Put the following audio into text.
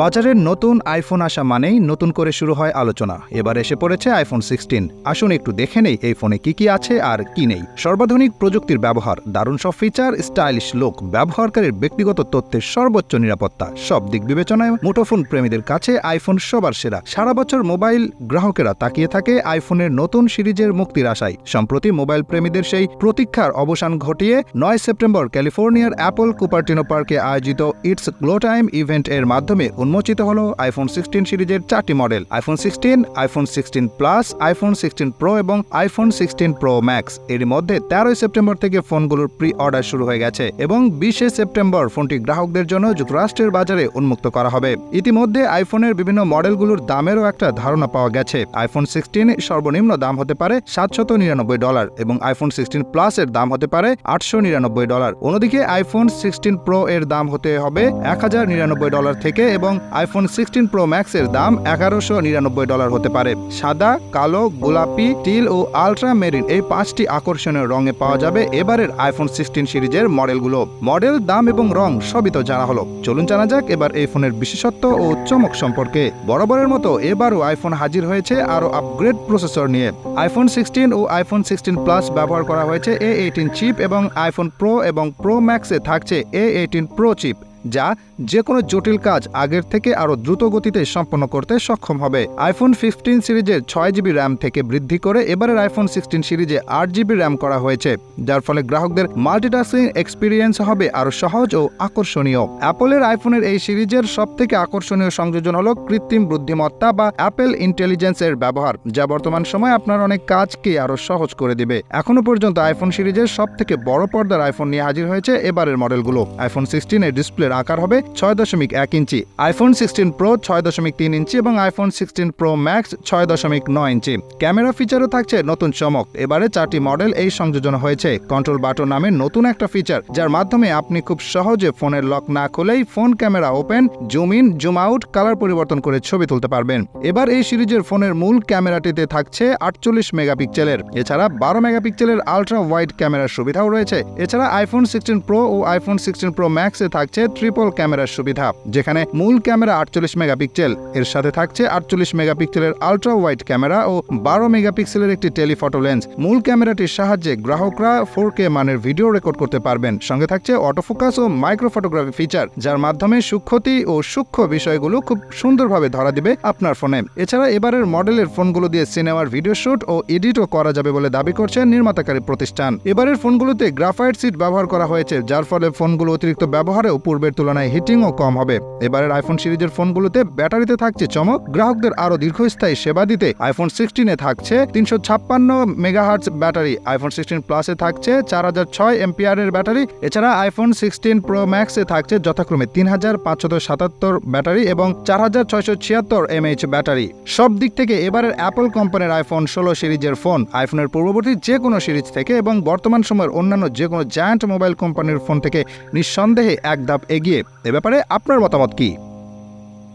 বাজারের নতুন আইফোন আসা মানেই নতুন করে শুরু হয় আলোচনা। এবার এসে পড়েছে আইফোন সিক্সটিন। আসুন একটু দেখে নেই এই ফোনে কি কি আছে আর কি নেই। সর্বাধুনিক প্রযুক্তির ব্যবহার, দারুণ সব ফিচার স্টাইলিশ লোক ব্যবহারকারীর ব্যক্তিগত তথ্যের সর্বোচ্চ নিরাপত্তা, সব দিক বিবেচনায় মুঠোফোন প্রেমীদের কাছে আইফোন সবার সেরা। সারা বছর মোবাইল গ্রাহকেরা তাকিয়ে থাকে আইফোনের নতুন সিরিজের মুক্তির আশায়। সম্প্রতি মোবাইল প্রেমীদের সেই প্রতীক্ষার অবসান ঘটিয়ে নয় সেপ্টেম্বর ক্যালিফোর্নিয়ার অ্যাপল কুপার্টিনো পার্কে আয়োজিত ইটস গ্লো টাইম ইভেন্ট এর মাধ্যমে উন্মোচিত হল আইফোন সিক্সটিন সিরিজের চারটি model iPhone sixteen iPhone sixteen plus iPhone sixteen pro এবং আইফোন সিক্সটিন প্রো ম্যাক্স এর মধ্যে তেরোই সেপ্টেম্বর থেকে ফোনগুলোর প্রি অর্ডার শুরু হয়ে গেছে এবং বিশে সেপ্টেম্বর ফোনটি গ্রাহকদের জন্য যুক্তরাষ্ট্রের বাজারে উন্মুক্ত করা হবে। ইতিমধ্যে আইফোনের বিভিন্ন মডেলগুলোর দামেরও একটা ধারণা পাওয়া গেছে। আইফোন সিক্সটিন সর্বনিম্ন দাম হতে পারে সাতশত নিরানব্বই ডলার এবং আইফোন সিক্সটিন প্লাস এর দাম হতে পারে আটশো নিরানব্বই ডলার। অন্যদিকে আইফোন সিক্সটিন প্রো এর দাম হতে হবে এক হাজার নিরানব্বই ডলার থেকে এবং আইফোন সিক্সটিন প্রো ম্যাক্স এর দাম এগারোশো নিরানব্বই ডলার হতে পারে। সাদা, কালো, গোলাপি টিল ও আলট্রা মেরিন এই পাঁচটি আকর্ষণীয় রঙে পাওয়া যাবে এবারের আইফোন সিক্সটিন সিরিজের মডেলগুলো। মডেল, দাম এবং রং সবই তো জানা হলো। চলুন জানা যাক এবার এই ফোনের বিশেষত্ব ও চমক সম্পর্কে। বরাবরের মতো এবারও আইফোন হাজির হয়েছে আরও আপগ্রেড প্রসেসর নিয়ে। আইফোন সিক্সটিন ও আইফোন সিক্সটিন প্লাস ব্যবহার করা হয়েছে এ এইটিন চিপ এবং আইফোন প্রো এবং প্রো ম্যাক্সে থাকছে এ এইটিন প্রো চিপ যা যে কোনো জটিল কাজ আগের থেকে আরও দ্রুত গতিতে সম্পন্ন করতে সক্ষম হবে। আইফোন ফিফটিন সিরিজের ছয় জিবি র্যাম থেকে বৃদ্ধি করে এবারের আইফোন সিক্সটিন সিরিজে আট জিবি র্যাম করা হয়েছে, যার ফলে গ্রাহকদের মাল্টিটাস্কিং এক্সপিরিয়েন্স হবে আরও সহজ ও আকর্ষণীয়। অ্যাপলের আইফোনের এই সিরিজের সবথেকে আকর্ষণীয় সংযোজন হল কৃত্রিম বুদ্ধিমত্তা বা অ্যাপেল ইন্টেলিজেন্স এর ব্যবহার, যা বর্তমান সময়ে আপনার অনেক কাজকে আরও সহজ করে দিবে। এখনও পর্যন্ত আইফোন সিরিজের সবথেকে বড় পর্দার আইফোন নিয়ে হাজির হয়েছে এবারের মডেলগুলো। আইফোন সিক্সটিনের ডিসপ্লের আকার হবে ছয় দশমিক এক ইঞ্চি। আইফোন সিক্সটিন প্রো ছয় দশমিক তিন ইঞ্চি এবং আইফোন সিক্সটিন প্রো ম্যাক্স ছয় দশমিক নয় ইঞ্চি। ক্যামেরা ফিচারও থাকছে নতুন চমক। এবারে চারটি মডেল এই সংযোজন হয়েছে। কন্ট্রোল বাটন নামে নতুন একটা ফিচার যার মাধ্যমে আপনি খুব সহজে ফোনের লক না খুলেই phone camera open zoom in zoom out colour পরিবর্তন করে ছবি তুলতে পারবেন। এবার এই সিরিজের ফোনের মূল ক্যামেরাটিতে থাকছে আটচল্লিশ মেগাপিক্সেলের। এছাড়া বারো মেগাপিক্সেলের আলট্রা ওয়াইড ক্যামেরার সুবিধাও রয়েছে। এছাড়া আইফোন সিক্সটিন প্রো ও আইফোন সিক্সটিন প্রো ম্যাক্সে থাকছে ট্রিপল ক্যামেরার সুবিধা, যেখানে মূল ক্যামেরা আটচল্লিশ মেগাপিক্সেল, এর সাথে থাকছে আটচল্লিশ মেগাপিক্সেলের আলট্রা ওয়াইড ক্যামেরা ও বারো মেগাপিক্সেলের একটি টেলিফটো লেন্স মূল ক্যামেরাটির সাহায্যে গ্রাহকরা ফোর কে মানের ভিডিও রেকর্ড করতে পারবেন। সঙ্গে থাকছে অটোফোকাস ও মাইক্রো ফটোগ্রাফি ফিচার যার মাধ্যমে সূক্ষ্মতি ও সূক্ষ্ম বিষয়গুলো খুব সুন্দরভাবে ধরা দিবে আপনার ফোনে এছাড়া এবারের মডেলের ফোনগুলো দিয়ে সিনেমার ভিডিও শুট ও এডিটও করা যাবে বলে দাবি করছে নির্মাতাকারী প্রতিষ্ঠান। এবারের ফোনগুলোতে গ্রাফাইট সিট ব্যবহার করা হয়েছে, যার ফলে ফোনগুলো অতিরিক্ত ব্যবহারেও পূর্বের তুলনায় হিটিংও কম হবে। এবারের আইফোন সিরিজের ফোনগুলোতে ব্যাটারিতে থাকছে চমক। গ্রাহকদের আরও দীর্ঘস্থায়ী সেবা দিতে আইফোন সিক্সটিনে থাকছে তিনশো ছাপ্পান্ন মেগাহার্টস ব্যাটারি। আইফোন সিক্সটিন প্লাসে থাকছে চার হাজার ছয় এমপিআরের ব্যাটারি। এছাড়া আইফোন সিক্সটিন প্রো ম্যাক্সে থাকছে যথাক্রমে তিন হাজার পাঁচশত সাতাত্তর ব্যাটারি এবং চার হাজার ছয়শো ছিয়াত্তর এমএইচ ব্যাটারি। সব দিক থেকে এবারের অ্যাপল কোম্পানির আইফোন ষোলো সিরিজের ফোন আইফোনের পূর্ববর্তী যে কোনো সিরিজ থেকে এবং বর্তমান সময়ের অন্যান্য যে কোনো জায়ান্ট মোবাইল কোম্পানির ফোন থেকে নিঃসন্দেহে এক ধাপ এগিয়ে। এ ব্যাপারে আপনার মতামত কি?